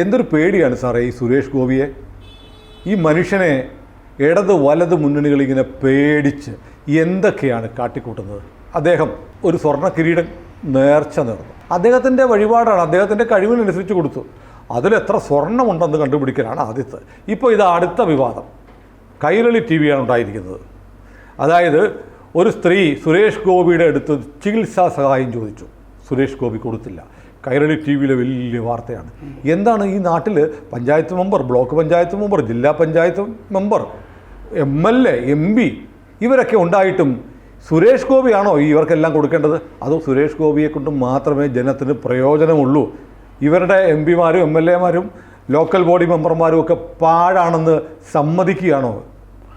എന്തൊരു പേടിയാണ് സാറേ ഈ സുരേഷ് ഗോപിയെ? ഈ മനുഷ്യനെ ഇടത് വലത് മുന്നണികൾ ഇങ്ങനെ പേടിച്ച് എന്തൊക്കെയാണ് കാട്ടിക്കൂട്ടുന്നത്? അദ്ദേഹം ഒരു സ്വർണ കിരീടം നേർച്ച നേർന്നു. അദ്ദേഹത്തിന്റെ വഴിപാടാണ് അദ്ദേഹത്തിന്റെ കഴിവിനനുസരിച്ച് കൊടുത്തു. അതിലെത്ര സ്വർണമുണ്ടെന്ന് കണ്ടുപിടിക്കലാണ് ആദ്യത്തെ. ഇപ്പോൾ ഇത് അടുത്ത വിവാദം. കൈരളി ടി വിയാണ് ഉണ്ടായിരിക്കുന്നത്. അതായത് ഒരു സ്ത്രീ സുരേഷ് ഗോപിയുടെ അടുത്ത് ചികിത്സാ സഹായം ചോദിച്ചു. സുരേഷ് ഗോപി കൊടുത്തില്ല. കൈരളി ടി വിയിലെ വലിയ വാർത്തയാണ്. എന്താണ് ഈ നാട്ടിൽ panchayat member block panchayat member ജില്ലാ panchayat member M L A M P ഇവരൊക്കെ ഉണ്ടായിട്ടും സുരേഷ് ഗോപിയാണോ ഇവർക്കെല്ലാം കൊടുക്കേണ്ടത്? അതോ സുരേഷ് ഗോപിയെ കൊണ്ട് മാത്രമേ ജനത്തിന് പ്രയോജനമുള്ളൂ? ഇവരുടെ എം പിമാരും എം എൽ എമാരും ലോക്കൽ ബോഡി മെമ്പർമാരും ഒക്കെ പാഴാണെന്ന് സമ്മതിക്കുകയാണോ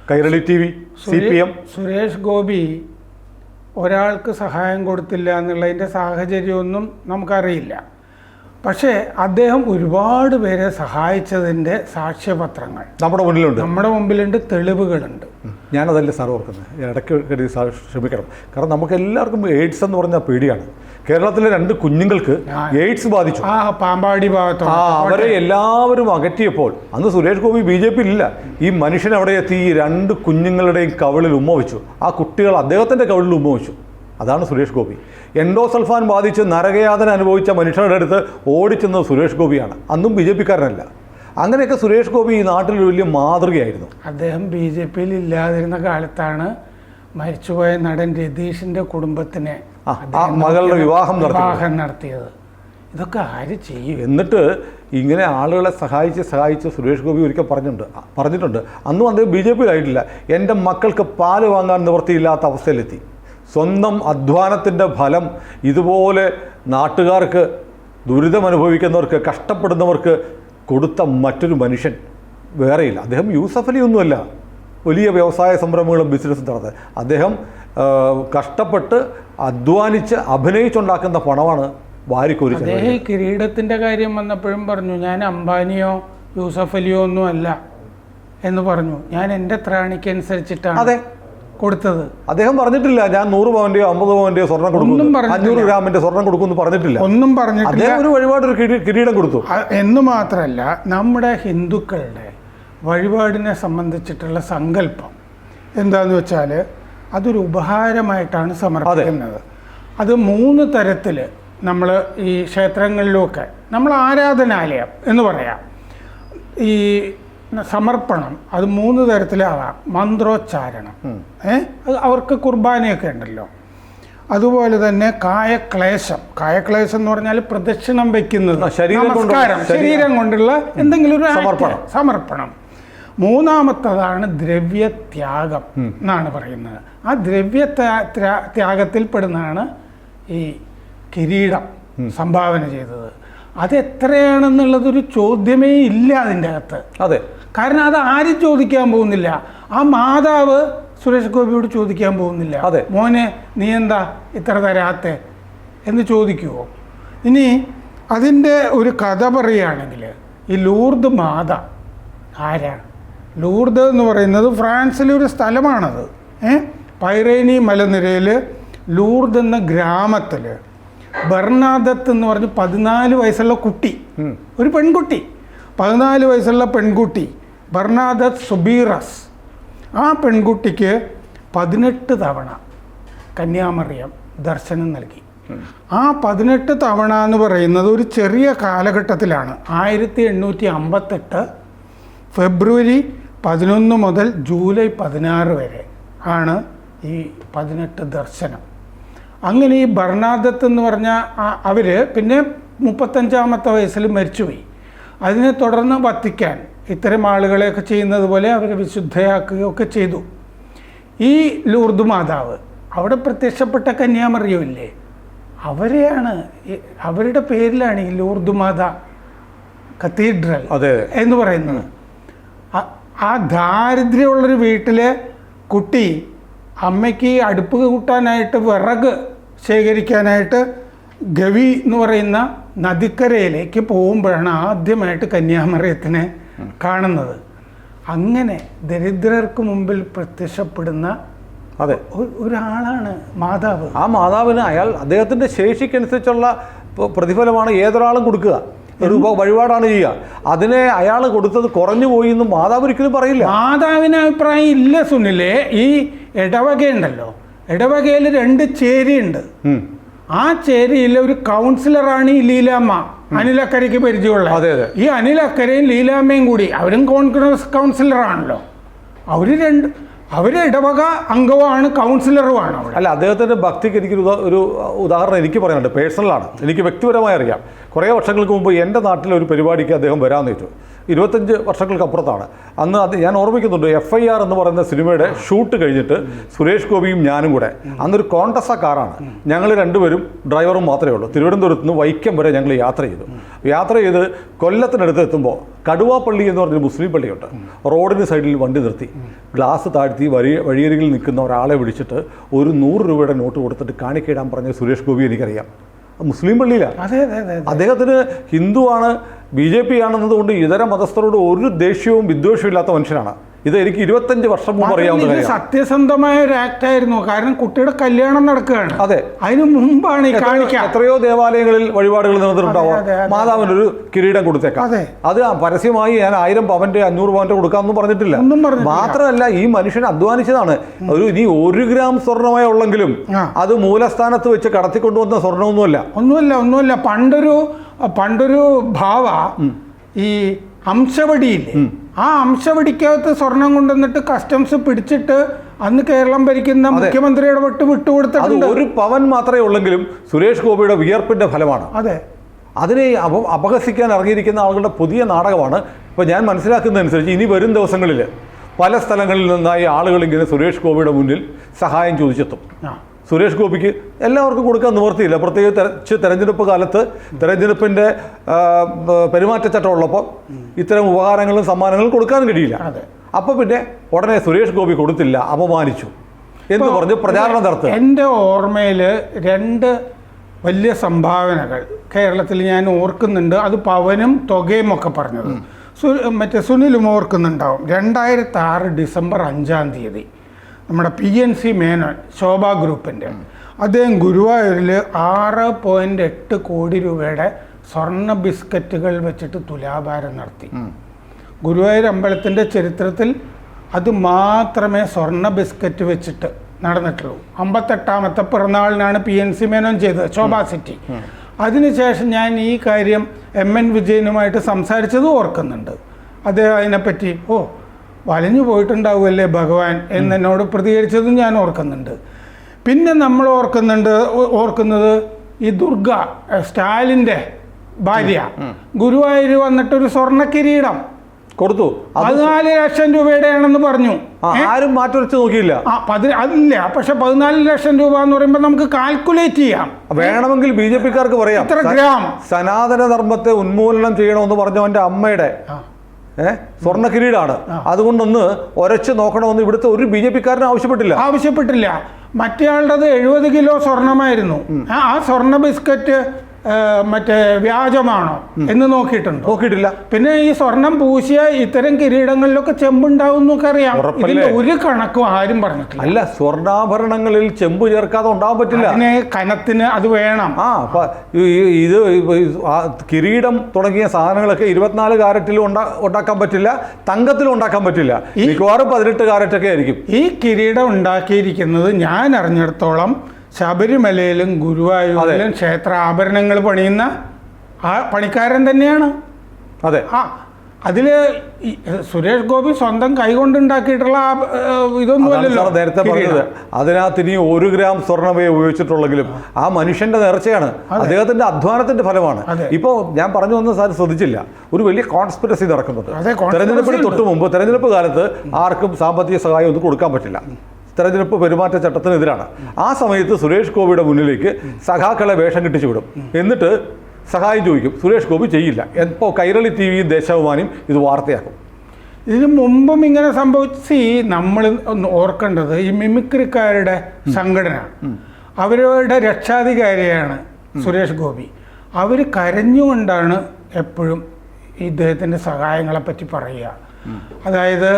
Kairali T V C P M? Suresh Gopi ഒരാൾക്ക് സഹായം കൊടുത്തില്ല എന്നുള്ളതിന്റെ സാഹചര്യമൊന്നും നമുക്കറിയില്ല. പക്ഷേ അദ്ദേഹം ഒരുപാട് പേരെ സഹായിച്ചതിന്റെ സാക്ഷ്യപത്രങ്ങൾ. നമ്മുടെ മുന്നിലുണ്ട്. നമ്മുടെ മുമ്പിലുണ്ട് തെളിവുകളുണ്ട്. ഞാനതല്ല സാർ ഓർക്കുന്നത്. ഇടയ്ക്ക് ശ്രമിക്കണം ക്ഷമിക്കണം. കാരണം നമുക്ക് എല്ലാവർക്കും എയ്ഡ്സ് എന്ന് പറഞ്ഞാൽ പേടിയാണ്. കേരളത്തിലെ രണ്ട് കുഞ്ഞുങ്ങൾക്ക് എയ്ഡ്സ് ബാധിച്ചു. ആ പാമ്പാടി ഭാഗത്ത് ആ അവരെ എല്ലാവരും അകറ്റിയപ്പോൾ അന്ന് സുരേഷ് ഗോപി ബി ജെ ഇല്ല ഈ മനുഷ്യൻ അവിടെ എത്തി ഈ രണ്ട് കുഞ്ഞുങ്ങളുടെയും കവിളിൽ ഉമ്മ വെച്ചു. ആ കുട്ടികൾ അദ്ദേഹത്തിന്റെ കവിളിൽ ഉമ്മ വെച്ചു. അതാണ് സുരേഷ് ഗോപി. എൻഡോസൾഫാൻ ബാധിച്ച് നരകയാതന അനുഭവിച്ച മനുഷ്യരുടെ അടുത്ത് ഓടിച്ചെന്നത് സുരേഷ് ഗോപിയാണ്. അന്നും ബി ജെ പിക്കാരനല്ല. അങ്ങനെയൊക്കെ സുരേഷ് ഗോപി ഈ നാട്ടിൽ വലിയ മാതൃകയായിരുന്നു. അദ്ദേഹം ബി ജെ പിയിൽ ഇല്ലാതിരുന്ന കാലത്താണ് മരിച്ചുപോയ നടൻ രതീഷിന്റെ കുടുംബത്തിനെ മകളുടെ വിവാഹം വിവാഹം നടത്തിയത്. ഇതൊക്കെ ആര് ചെയ്യും? എന്നിട്ട് ഇങ്ങനെ ആളുകളെ സഹായിച്ച് സഹായിച്ച് സുരേഷ് ഗോപി ഒരിക്കൽ പറഞ്ഞിട്ടുണ്ട്. പറഞ്ഞിട്ടുണ്ട്. അന്നും അദ്ദേഹം ബി ജെ പിയിലായിട്ടില്ല എന്റെ മക്കൾക്ക് പാൽ വാങ്ങാൻ നിവൃത്തിയില്ലാത്ത അവസ്ഥയിലെത്തി. സ്വന്തം അധ്വാനത്തിന്റെ ഫലം ഇതുപോലെ നാട്ടുകാർക്ക് ദുരിതം അനുഭവിക്കുന്നവർക്ക് കഷ്ടപ്പെടുന്നവർക്ക് കൊടുത്ത മറ്റൊരു മനുഷ്യൻ വേറെയില്ല. അദ്ദേഹം യൂസഫലി ഒന്നുമല്ല വലിയ വ്യവസായ സംരംഭങ്ങളും ബിസിനസ്സും നടന്നത്. അദ്ദേഹം കഷ്ടപ്പെട്ട് അധ്വാനിച്ച് അഭിനയിച്ചുണ്ടാക്കുന്ന പണമാണ് വാരിക്കോരി. അദ്ദേഹം ഈ കിരീടത്തിന്റെ കാര്യം വന്നപ്പോഴും പറഞ്ഞു ഞാൻ അംബാനിയോ യൂസഫ് അലിയോ ഒന്നും അല്ല എന്ന് പറഞ്ഞു. ഞാൻ എന്റെ ത്രാണിക്കനുസരിച്ചിട്ടാണ് അതെ. കൊടുത്തത്. അദ്ദേഹം പറഞ്ഞിട്ടില്ല ഞാൻ നൂറ് പവന്റെയോ അമ്പത് പവന്റെയോ സ്വർണം കൊടുക്കും. അഞ്ഞൂറ് ഗ്രാമിന്റെ സ്വർണം കൊടുക്കുമെന്ന് പറഞ്ഞിട്ടില്ല. ഒന്നും പറഞ്ഞിട്ടില്ല. അദ്ദേഹം ഒരു വഴിപാട് ഒരു കിരീടം കൊടുത്തു. എന്ന് മാത്രമല്ല നമ്മുടെ ഹിന്ദുക്കളുടെ വഴിപാടിനെ സംബന്ധിച്ചിട്ടുള്ള സങ്കല്പം എന്താന്ന് വെച്ചാൽ അതൊരു ഉപഹാരമായിട്ടാണ് സമർപ്പിക്കുന്നത്. അത്. മൂന്ന് തരത്തിൽ നമ്മൾ ഈ ക്ഷേത്രങ്ങളിലൊക്കെ നമ്മൾ ആരാധനാലയം എന്ന് പറയാം. ഈ സമർപ്പണം അത് മൂന്ന് തരത്തിലാവാം. മന്ത്രോച്ചാരണം. ഏ? അത് അവർക്ക് കുർബാനയൊക്കെ ഉണ്ടല്ലോ. അതുപോലെ തന്നെ കായക്ലേശം. കായക്ലേശം എന്ന് പറഞ്ഞാൽ പ്രദക്ഷിണം വെക്കുന്നത്. നമസ്കാരം. ശരീരം. ശരീരം കൊണ്ടുള്ള എന്തെങ്കിലും ഒരു സമർപ്പണം. സമർപ്പണം. മൂന്നാമത്തതാണ് ദ്രവ്യത്യാഗം എന്നാണ് പറയുന്നത്. ആ ദ്രവ്യ ത്യാഗത്തിൽപ്പെടുന്നതാണ് ഈ കിരീടം സംഭാവന ചെയ്തത്. അത് എത്രയാണെന്നുള്ളതൊരു ചോദ്യമേ ഇല്ല അതിന്റെ അകത്ത്. അതെ. കാരണം അത് ആരും ചോദിക്കാൻ പോകുന്നില്ല. ആ മാതാവ് സുരേഷ് ഗോപിയോട് ചോദിക്കാൻ പോകുന്നില്ല. അതെ. മോനെ നീ എന്താ ഇത്ര തരാത്തെ? എന്ന് ചോദിക്കുമോ ഇനി അതിന്റെ ഒരു കഥ പറയുകയാണെങ്കിൽ ഈ ലൂർദ് മാത ആരാണ്? ലൂർദ് എന്ന് പറയുന്നത് ഫ്രാൻസിലെ ഒരു സ്ഥലമാണത്. ഏ? പൈറേനി മലനിരയിൽ ലൂർദ് എന്ന ഗ്രാമത്തിൽ ബർണാദത്ത് എന്ന് പറഞ്ഞ് പതിനാല് വയസ്സുള്ള കുട്ടി ഒരു പെൺകുട്ടി പതിനാല് വയസ്സുള്ള പെൺകുട്ടി ബർണാദത്ത് സുബീറസ്. ആ പെൺകുട്ടിക്ക് പതിനെട്ട് തവണ കന്യാമറിയം ദർശനം നൽകി. ആ പതിനെട്ട് തവണ എന്ന് പറയുന്നത് ഒരു ചെറിയ കാലഘട്ടത്തിലാണ്. ആയിരത്തി എണ്ണൂറ്റി അമ്പത്തെട്ട് ഫെബ്രുവരി പതിനൊന്ന് മുതൽ ജൂലൈ പതിനാറ് വരെ ആണ് ഈ പതിനെട്ട് ദർശനം. അങ്ങനെ ഈ ബർണാദത്ത് എന്ന് പറഞ്ഞാൽ അവർ പിന്നെ മുപ്പത്തഞ്ചാമത്തെ വയസ്സിൽ മരിച്ചുപോയി. അതിനെ തുടർന്ന് വത്തിക്കാൻ ഇത്തരം ആളുകളെയൊക്കെ ചെയ്യുന്നത് പോലെ അവരെ വിശുദ്ധയാക്കുകയൊക്കെ ചെയ്തു. ഈ ലൂർദ് മാതാവ് അവിടെ പ്രത്യക്ഷപ്പെട്ട കന്യാമറിയുമില്ലേ? അവരെയാണ് അവരുടെ പേരിലാണ് ഈ ലൂർദ് മാത കത്തീഡ്രൽ എന്ന് പറയുന്നത്. ആ- ദാരിദ്ര്യമുള്ളൊരു വീട്ടിൽ കുട്ടി അമ്മയ്ക്ക് അടുപ്പ് കൂട്ടാനായിട്ട് വിറക് ശേഖരിക്കാനായിട്ട് ഗവി എന്ന് പറയുന്ന നദിക്കരയിലേക്ക് പോകുമ്പോഴാണ് ആദ്യമായിട്ട് കന്യാമറിയത്തിനെ കാണുന്നത്. അങ്ങനെ ദരിദ്രർക്ക് മുമ്പിൽ പ്രത്യക്ഷപ്പെടുന്ന അതെ. ഒരാളാണ് മാതാവ്. ആ മാതാവിന് അയാൾ അദ്ദേഹത്തിന്റെ ശേഷിക്കനുസരിച്ചുള്ള പ്രതിഫലമാണ് ഏതൊരാളും കൊടുക്കുക. ഒരു വഴിപാടാണ് ചെയ്യുക. അതിനെ അയാൾ കൊടുത്തത് കുറഞ്ഞു പോയി എന്ന് മാതാവ് ഒരിക്കലും പറയില്ല. മാതാവിന് അഭിപ്രായം ഇല്ല സുനിലെ. ഈ ഇടവകയുണ്ടല്ലോ ഇടവകയിൽ രണ്ട് ചേരിയുണ്ട്. ആ ചേരിയിലെ ഒരു കൗൺസിലറാണ് ഈ ലീലാമ്മ. അനിലക്കരയ്ക്ക് പരിചയമുള്ള. അതെ, അതെ. ഈ അനിലക്കരയും ലീലാമ്മയും കൂടി അവരും കോൺഗ്രസ് കൗൺസിലറാണല്ലോ. അവർ രണ്ട് അവർ ഇടവക അംഗവുമാണ് കൗൺസിലറുമാണ് അല്ല അദ്ദേഹത്തിന്റെ ഭക്തിക്ക് എനിക്കൊരു ഒരു ഉദാഹരണം എനിക്ക് പറയാനുണ്ട്. പേഴ്സണലാണ് എനിക്ക് വ്യക്തിപരമായി അറിയാം. കുറേ വർഷങ്ങൾക്ക് മുമ്പ് എന്റെ നാട്ടിലെ ഒരു പരിപാടിക്ക് അദ്ദേഹം വരാമെന്ന് വെച്ചു ഇരുപത്തഞ്ച് വർഷങ്ങൾക്ക് അപ്പുറത്താണ് അന്ന് അത് ഞാൻ ഓർമ്മിക്കുന്നുണ്ട് എഫ് ഐ ആർ എന്ന് പറയുന്ന സിനിമയുടെ ഷൂട്ട് കഴിഞ്ഞിട്ട് സുരേഷ് ഗോപിയും ഞാനും കൂടെ. അന്നൊരു കോണ്ടസ കാറാണ്. ഞങ്ങൾ രണ്ടുപേരും ഡ്രൈവറും മാത്രമേ ഉള്ളൂ. തിരുവനന്തപുരത്ത് നിന്ന് വൈക്കം വരെ ഞങ്ങൾ യാത്ര ചെയ്തു. യാത്ര ചെയ്ത് കൊല്ലത്തിനടുത്ത് എത്തുമ്പോൾ കടുവാപ്പള്ളി എന്ന് പറഞ്ഞൊരു മുസ്ലിം പള്ളിയുണ്ട്. റോഡിന് സൈഡിൽ വണ്ടി നിർത്തി. ഗ്ലാസ് താഴ്ത്തി വഴി വഴിയരികിൽ നിൽക്കുന്ന ഒരാളെ വിളിച്ചിട്ട് ഒരു നൂറ് രൂപയുടെ നോട്ട് കൊടുത്തിട്ട് കാണിക്കിടാൻ പറഞ്ഞ സുരേഷ് ഗോപി എനിക്കറിയാം. മുസ്ലിം പള്ളിയിലാണ് അതെ അതെ ആണ് അദ്ദേഹത്തിന് ഹിന്ദുവാണ് ബി ജെ പി ആണെന്നതുകൊണ്ട് ഇതര മതസ്ഥരോട് ഒരു ദേഷ്യവും വിദ്വേഷവും ഇല്ലാത്ത മനുഷ്യനാണ്. ഇത് എനിക്ക് ഇരുപത്തഞ്ച് വർഷം മുമ്പ് അറിയാവുന്ന സത്യസന്ധമായ ഒരു ആക്ട് ആയിരുന്നു. കാരണം കുട്ടിയുടെ കല്യാണം നടക്കുകയാണ്. അതെ. അതിനു മുമ്പാണ് ഈ എത്രയോ- കാണിക്കുക എത്രയോ ദേവാലയങ്ങളിൽ വഴിപാടുകൾ അതെ, മാതാവിന് ഒരു. കിരീടം കൊടുത്തേക്കാം. അതെ. അത് പരസ്യമായി ഞാൻ ആയിരം പവന്റെ അഞ്ഞൂറ് പവന്റെ കൊടുക്കാമെന്നും പറഞ്ഞിട്ടില്ല. മാത്രമല്ല ഈ മനുഷ്യൻ അധ്വാനിച്ചതാണ്. ഒരു ഇനി ഒരു ഗ്രാം സ്വർണമേ ഉള്ളെങ്കിലും അത് മൂലസ്ഥാനത്ത് വെച്ച് കടത്തിക്കൊണ്ടുവന്ന സ്വർണമൊന്നുമല്ല ഒന്നുമല്ല ഒന്നുമല്ല. പണ്ടൊരു പണ്ടൊരു ഭാവ ഈ അംശവടിയില്ലേ? ആ അംശവടിക്കകത്ത് സ്വർണം കൊണ്ടുവന്നിട്ട് കസ്റ്റംസ് പിടിച്ചിട്ട് അന്ന് കേരളം ഭരിക്കുന്ന മുഖ്യമന്ത്രിയുടെ വിട്ട് വിട്ടുകൊടുത്തിട്ടുണ്ട്. ഒരു പവൻ മാത്രമേ ഉള്ളെങ്കിലും സുരേഷ് ഗോപിയുടെ വിയർപ്പിന്റെ ഫലമാണ്. അതെ. അതിനെ അപ അപഹസിക്കാൻ ഇറങ്ങിയിരിക്കുന്ന ആളുകളുടെ പുതിയ നാടകമാണ്. ഇപ്പോൾ ഞാൻ മനസ്സിലാക്കുന്നതനുസരിച്ച് ഇനി വരും ദിവസങ്ങളിൽ പല സ്ഥലങ്ങളിൽ നിന്നായി ആളുകൾ ഇങ്ങനെ സുരേഷ് ഗോപിയുടെ മുന്നിൽ സഹായം ചോദിച്ചെത്തും. ആ. സുരേഷ് ഗോപിക്ക് എല്ലാവർക്കും കൊടുക്കാൻ നിവർത്തിയില്ല പ്രത്യേകിച്ച് തെരഞ്ഞെടുപ്പ് കാലത്ത് തെരഞ്ഞെടുപ്പിന്റെ ആ, പെരുമാറ്റച്ചട്ടം ഉള്ളപ്പോൾ ഇത്തരം ഉപകാരങ്ങളും സമ്മാനങ്ങളും കൊടുക്കാൻ കഴിയില്ല. അപ്പോൾ പിന്നെ ഉടനെ സുരേഷ് ഗോപി കൊടുത്തില്ല അപമാനിച്ചു എന്ന് പറഞ്ഞ് പ്രചാരണം നടത്തുക. എന്റെ ഓർമ്മയിൽ രണ്ട് വലിയ സംഭാവനകൾ കേരളത്തിൽ ഞാൻ ഓർക്കുന്നുണ്ട്. അത് പവനും തുകയും ഒക്കെ പറഞ്ഞത്. സു മറ്റേ സുനിലും ഓർക്കുന്നുണ്ടാവും. രണ്ടായിരത്തി ആറ് ഡിസംബർ അഞ്ചാം തീയതി. നമ്മുടെ P N C Menon Shobha ഗ്രൂപ്പിന്റെ അദ്ദേഹം ഗുരുവായൂരിൽ ആറ് പോയിന്റ് എട്ട് കോടി രൂപയുടെ സ്വർണ ബിസ്ക്കറ്റുകൾ വെച്ചിട്ട് തുലാഭാരം നടത്തി. ഗുരുവായൂർ അമ്പലത്തിന്റെ ചരിത്രത്തിൽ അത് മാത്രമേ സ്വർണ ബിസ്ക്കറ്റ് വെച്ചിട്ട് നടന്നിട്ടുള്ളൂ. അമ്പത്തെട്ടാമത്തെ പിറന്നാളിനാണ് പി എൻ സി മേനോൻ ചെയ്തത് ശോഭാ സിറ്റി. അതിനുശേഷം ഞാൻ ഈ കാര്യം എം എൻ വിജയനുമായിട്ട് സംസാരിച്ചത് ഓർക്കുന്നുണ്ട്. അദ്ദേഹം അതിനെപ്പറ്റി ഓ വലഞ്ഞു പോയിട്ടുണ്ടാവുമല്ലേ ഭഗവാൻ എന്നോട് പ്രതികരിച്ചതും ഞാൻ ഓർക്കുന്നുണ്ട്. പിന്നെ നമ്മൾ ഓർക്കുന്നുണ്ട് ഓർക്കുന്നത് ഈ ദുർഗ സ്റ്റാലിന്റെ ഭാര്യ. ഗുരുവായൂർ വന്നിട്ടൊരു സ്വർണ കിരീടം കൊടുത്തു പതിനാല് ലക്ഷം രൂപയുടെയാണെന്ന് പറഞ്ഞു. ആരും മാറ്റുരച്ച് നോക്കിയില്ല. അതില്ല പക്ഷെ പതിനാല് ലക്ഷം രൂപ എന്ന് പറയുമ്പോൾ നമുക്ക് കാൽക്കുലേറ്റ് ചെയ്യാം. വേണമെങ്കിൽ ബി ജെ പിക്കാർക്ക് പറയാം. ഗ്രാം. സനാതന ധർമ്മത്തെ ഉന്മൂലനം ചെയ്യണമെന്ന് പറഞ്ഞവന്റെ അമ്മയുടെ സ്വർണ കിരീടാണ്. അതുകൊണ്ടൊന്ന് ഒരച്ച് നോക്കണമെന്ന് ഇവിടുത്തെ ഒരു ബി ജെ പിക്കാരനും ആവശ്യപ്പെട്ടില്ല. ആവശ്യപ്പെട്ടില്ല. മറ്റേയാളുടേത് എഴുപത് കിലോ സ്വർണമായിരുന്നു. ആ സ്വർണ സ്വർണ ബിസ്ക്കറ്റ് മറ്റേ വ്യാജമാണോ എന്ന് നോക്കിയിട്ടുണ്ട്. നോക്കിയിട്ടില്ല. പിന്നെ ഈ സ്വർണം പൂശിയ ഇത്തരം കിരീടങ്ങളിലൊക്കെ ചെമ്പുണ്ടാവും എന്നൊക്കെ അറിയാം? ഇതിന്റെ ഒരു കണക്കും ആരും പറഞ്ഞിട്ടില്ല. അല്ല സ്വർണാഭരണങ്ങളിൽ ചെമ്പ് ചേർക്കാതെ ഉണ്ടാവാൻ പറ്റില്ല. കനത്തിന് അത് വേണം. ആ ഇത് കിരീടം തുടങ്ങിയ സാധനങ്ങളൊക്കെ ഇരുപത്തിനാല് കാരറ്റിലും ഉണ്ടാ ഉണ്ടാക്കാൻ പറ്റില്ല തങ്കത്തിലും ഉണ്ടാക്കാൻ പറ്റില്ല. മിക്കവാറും പതിനെട്ട് കാരറ്റൊക്കെ ആയിരിക്കും. ഈ കിരീടം ഉണ്ടാക്കിയിരിക്കുന്നത് ഞാൻ അറിഞ്ഞിടത്തോളം ശബരിമലയിലും ഗുരുവായൂരിലും ക്ഷേത്ര ആഭരണങ്ങൾ പണിയുന്ന ആ പണിക്കാരൻ തന്നെയാണ്. അതെ. ആ അതിൽ സുരേഷ് ഗോപി സ്വന്തം കൈകൊണ്ടുണ്ടാക്കിയിട്ടുള്ള ഇതൊന്നും അല്ലല്ലോ. നേരത്തെ പറഞ്ഞത്. അതിനകത്ത് ഇനി ഒരു ഗ്രാം സ്വർണമേ ഉപയോഗിച്ചിട്ടുള്ളെങ്കിലും ആ മനുഷ്യന്റെ നേർച്ചയാണ്. അദ്ദേഹത്തിന്റെ അധ്വാനത്തിന്റെ ഫലമാണ്. ഇപ്പോൾ ഞാൻ പറഞ്ഞു വന്ന സാർ ശ്രദ്ധിച്ചില്ല. ഒരു വലിയ കോൺസ്പിറസി നടക്കുന്നുണ്ട് തെരഞ്ഞെടുപ്പിന്. തൊട്ട് മുമ്പ് തെരഞ്ഞെടുപ്പ് കാലത്ത് ആർക്കും സാമ്പത്തിക സഹായം ഒന്നും കൊടുക്കാൻ പറ്റില്ല. തെരഞ്ഞെടുപ്പ് പെരുമാറ്റച്ചട്ടത്തിനെതിരാണ് ആ സമയത്ത് സുരേഷ് ഗോപിയുടെ മുന്നിലേക്ക് സഖാക്കളെ വേഷം കെട്ടിച്ചു വിടും. എന്നിട്ട് സഹായം ചോദിക്കും സുരേഷ് ഗോപി ചെയ്യില്ല. ഇപ്പോൾ കൈരളി ടി വിയും ദേശാഭിമാനിയും ഇത് വാർത്തയാക്കും? ഇതിനു മുമ്പും ഇങ്ങനെ സംഭവിച്ച് ഈ നമ്മൾ ഓർക്കേണ്ടത് ഈ മിമിക്രിക്കാരുടെ സംഘടന. അവരുടെ രക്ഷാധികാരിയാണ് സുരേഷ് ഗോപി. അവർ കരഞ്ഞുകൊണ്ടാണ് എപ്പോഴും ഇദ്ദേഹത്തിന്റെ സഹായങ്ങളെപ്പറ്റി പറയുക. അതായത്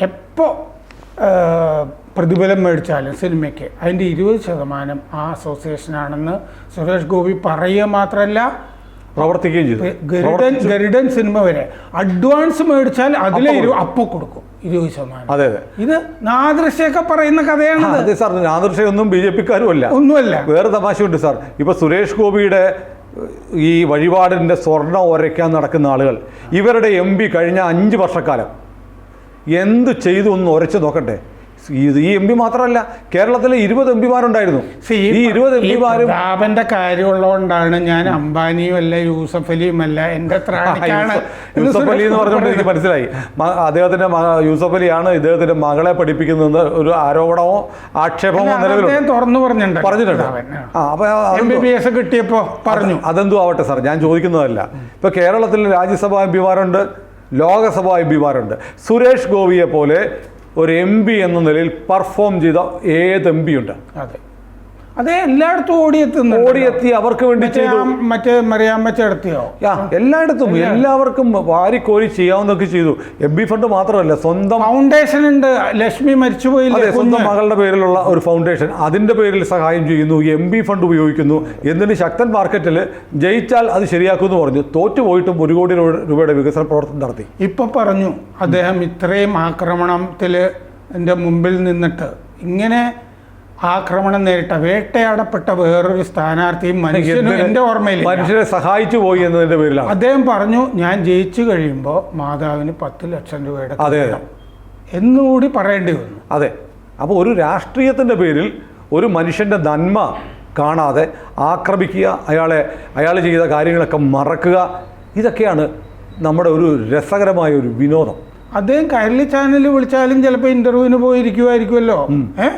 എപ്പോൾ പ്രതിഫലം മേടിച്ചാലും സിനിമയ്ക്ക്. അതിന്റെ ഇരുപത് ശതമാനം ആ അസോസിയേഷനാണെന്ന് സുരേഷ് ഗോപി പറയുക മാത്രമല്ല പ്രവർത്തിക്കുകയും ചെയ്തു. ഗരുഡൻ. ഗരുഡൻ സിനിമ വരെ അഡ്വാൻസ് മേടിച്ചാൽ അതിലെ അപ്പൊ ഇരു കൊടുക്കും ഇരുപത് ശതമാനം. അതെ അതെ. ഇത് നാദൃശ്യൊക്കെ പറയുന്ന കഥയാണ് അതെ സാർ നാദൃശ്യൊന്നും ബി ജെ പിക്കാരും അല്ല ഒന്നുമല്ല. വേറെ തമാശയുണ്ട് സാർ. ഇപ്പൊ സുരേഷ് ഗോപിയുടെ ഈ വഴിപാടിന്റെ സ്വർണം ഒരയ്ക്കാൻ നടക്കുന്ന ആളുകൾ ഇവരുടെ എം പി കഴിഞ്ഞ അഞ്ച് വർഷക്കാലം. എന്ത് ചെയ്തു ഒന്ന് ഉരച്ചു നോക്കട്ടെ. ഈ എം പി മാത്രമല്ല കേരളത്തിൽ ഇരുപത് എം പിമാരുണ്ടായിരുന്നു ഈ ഇരുപത് എം പിമാരും പ്രതാപന്റെ കാര്യമുള്ളതുകൊണ്ടാണ് ഞാൻ അംബാനിയും അല്ല യൂസഫ് അലിയും അല്ല എന്റെ യൂസഫ് അലി എന്ന് പറഞ്ഞുകൊണ്ട് എനിക്ക് മനസ്സിലായി. അദ്ദേഹത്തിന്റെ യൂസഫ് അലിയാണ് ഇദ്ദേഹത്തിന്റെ മകളെ പഠിപ്പിക്കുന്നത് ഒരു ആരോപണമോ ആക്ഷേപമോ നിലവിലുണ്ട്. തുറന്നു പറഞ്ഞിട്ടുണ്ട് പറഞ്ഞിട്ടുണ്ട്. ആ. ആ അപ്പൊ എം അതെന്തോ- ബി ബി എസ് കിട്ടിയപ്പോ പറഞ്ഞു. അത് അതെന്തോ ആവട്ടെ സാർ ഞാൻ ചോദിക്കുന്നതല്ല. ഇപ്പൊ കേരളത്തിൽ രാജ്യസഭാ എം പിമാരുണ്ട് ലോകസഭാ എം പിമാരുണ്ട്. സുരേഷ് ഗോപിയെ പോലെ ഒരു എം പി എന്ന നിലയിൽ പെർഫോം ചെയ്ത ഏത് എം പി ഉണ്ട്? അതെ. അതെ എല്ലായിടത്തും ഓടിയെത്തുന്നു ഓടിയെത്തി അവർക്ക് വേണ്ടി ചെയ്തു. മറ്റേ മറിയാമ്മ ചേർത്തിയോ എല്ലായിടത്തും എല്ലാവർക്കും വാരിക്കോരി ചെയ്യാവുന്നൊക്കെ ചെയ്തു. എം ബി ഫണ്ട് മാത്രമല്ല സ്വന്തം ഫൗണ്ടേഷൻ ഉണ്ട്. ലക്ഷ്മി മരിച്ചുപോയില്ലേ അതെ സ്വന്തം? മകളുടെ പേരിലുള്ള ഒരു ഫൗണ്ടേഷൻ അതിന്റെ പേരിൽ സഹായം ചെയ്യുന്നു. എം ബി ഫണ്ട് ഉപയോഗിക്കുന്നു. എന്നിട്ട് ശക്തൻ മാർക്കറ്റിൽ ജയിച്ചാൽ അത് ശരിയാക്കുമെന്ന് പറഞ്ഞു. തോറ്റുപോയിട്ടും ഒരു കോടി രൂപയുടെ വികസന പ്രവർത്തനം നടത്തി. ഇപ്പൊ പറഞ്ഞു അദ്ദേഹം ഇത്രയും ആക്രമണത്തിൽ എന്റെ മുമ്പിൽ നിന്നിട്ട് ഇങ്ങനെ ആക്രമണം നേരിട്ട വേട്ടയാടപ്പെട്ട വേറൊരു സ്ഥാനാർത്ഥിയും മനുഷ്യനും എന്റെ എന്റെ ഓർമ്മയില്ല മനുഷ്യരെ സഹായിച്ചു പോയി എന്നതിന്റെ പേരിലാണ്. അദ്ദേഹം പറഞ്ഞു ഞാൻ ജയിച്ചു കഴിയുമ്പോൾ മാതാവിന് പത്ത് ലക്ഷം രൂപയുടെ അതെ, എന്നുകൂടി പറയേണ്ടി വന്നു. അതെ. അപ്പോൾ ഒരു രാഷ്ട്രീയത്തിന്റെ പേരിൽ ഒരു മനുഷ്യന്റെ നന്മ കാണാതെ ആക്രമിക്കുക അയാളെ അയാൾ ചെയ്ത കാര്യങ്ങളൊക്കെ മറക്കുക ഇതൊക്കെയാണ് നമ്മുടെ ഒരു രസകരമായ ഒരു വിനോദം. അദ്ദേഹം കൈരളി ചാനലിൽ വിളിച്ചാലും ചിലപ്പോൾ ഇന്റർവ്യൂവിന് പോയിരിക്കുമായിരിക്കുമല്ലോ. ഏ?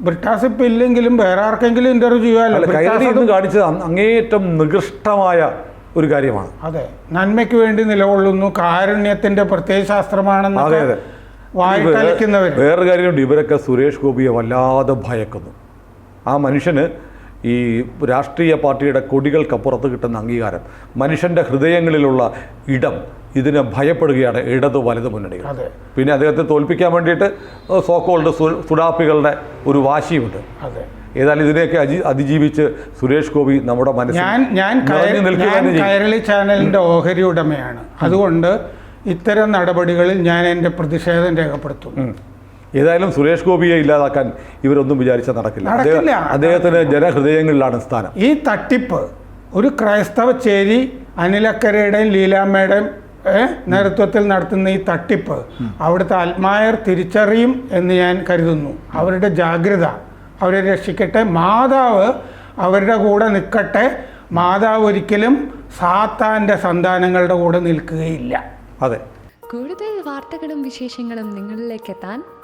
ബ്രിട്ടാസ് ഇപ്പം ഇല്ലെങ്കിലും വേറെ ആർക്കെങ്കിലും ഇന്റർവ്യൂ ചെയ്യാമല്ലോ കൈരളി കാണിച്ചത് അങ്ങേറ്റം അങ്ങേയറ്റം നികൃഷ്ടമായ ഒരു കാര്യമാണ്. അതെ. നന്മയ്ക്ക് വേണ്ടി നിലകൊള്ളുന്നു. കാരുണ്യത്തിന്റെ പ്രത്യേക പ്രത്യയശാസ്ത്രമാണെന്നൊക്കെ വായിക്കുന്നവർ വേറൊരു കാര്യമുണ്ട് ഇവരൊക്കെ സുരേഷ് ഗോപിയെ വല്ലാതെ ഭയക്കുന്നു. ആ മനുഷ്യന് ഈ രാഷ്ട്രീയ പാർട്ടിയുടെ കൊടികൾക്കപ്പുറത്ത് കിട്ടുന്ന അംഗീകാരം. മനുഷ്യന്റെ ഹൃദയങ്ങളിലുള്ള ഇടം ഇതിനെ ഭയപ്പെടുകയാണ് ഇടത് വലത് മുന്നണികൾ. പിന്നെ അദ്ദേഹത്തെ തോൽപ്പിക്കാൻ വേണ്ടിയിട്ട് സോക്കോൾഡ് സുഡാപ്പികളുടെ ഒരു വാശിയുണ്ട്. ഏതായാലും ഇതിനെയൊക്കെ അതി അതിജീവിച്ച് സുരേഷ് ഗോപി നമ്മുടെ മനസ്സിൽ ഞാൻ ഞാൻ. കൈരളി ചാനലിന്റെ ഓഹരി ഉടമയാണ്. അതുകൊണ്ട് ഇത്തരം നടപടികളിൽ ഞാൻ എന്റെ പ്രതിഷേധം രേഖപ്പെടുത്തും ഉം. ഏതായാലും സുരേഷ് ഗോപിയെ ഇല്ലാതാക്കാൻ ഇവരൊന്നും വിചാരിച്ചാൽ നടക്കില്ല. അദ്ദേഹത്തിന് ജനഹൃദയങ്ങളിലാണ് സ്ഥാനം. ഈ തട്ടിപ്പ് ഒരു ക്രൈസ്തവ ചേരി അനിലക്കരയുടെയും ലീലാമ്മയുടെയും നേതൃത്വത്തിൽ നടത്തുന്ന ഈ തട്ടിപ്പ് അവിടുത്തെ ആത്മായർ തിരിച്ചറിയും എന്ന് ഞാൻ കരുതുന്നു. അവരുടെ ജാഗ്രത അവരെ രക്ഷിക്കട്ടെ. മാതാവ് അവരുടെ കൂടെ നിൽക്കട്ടെ. മാതാവ് ഒരിക്കലും സാത്താന്റെ സന്താനങ്ങളുടെ കൂടെ നിൽക്കുകയില്ല. അതെ. കൂടുതൽ വാർത്തകളും വിശേഷങ്ങളും നിങ്ങളിലേക്ക് എത്താൻ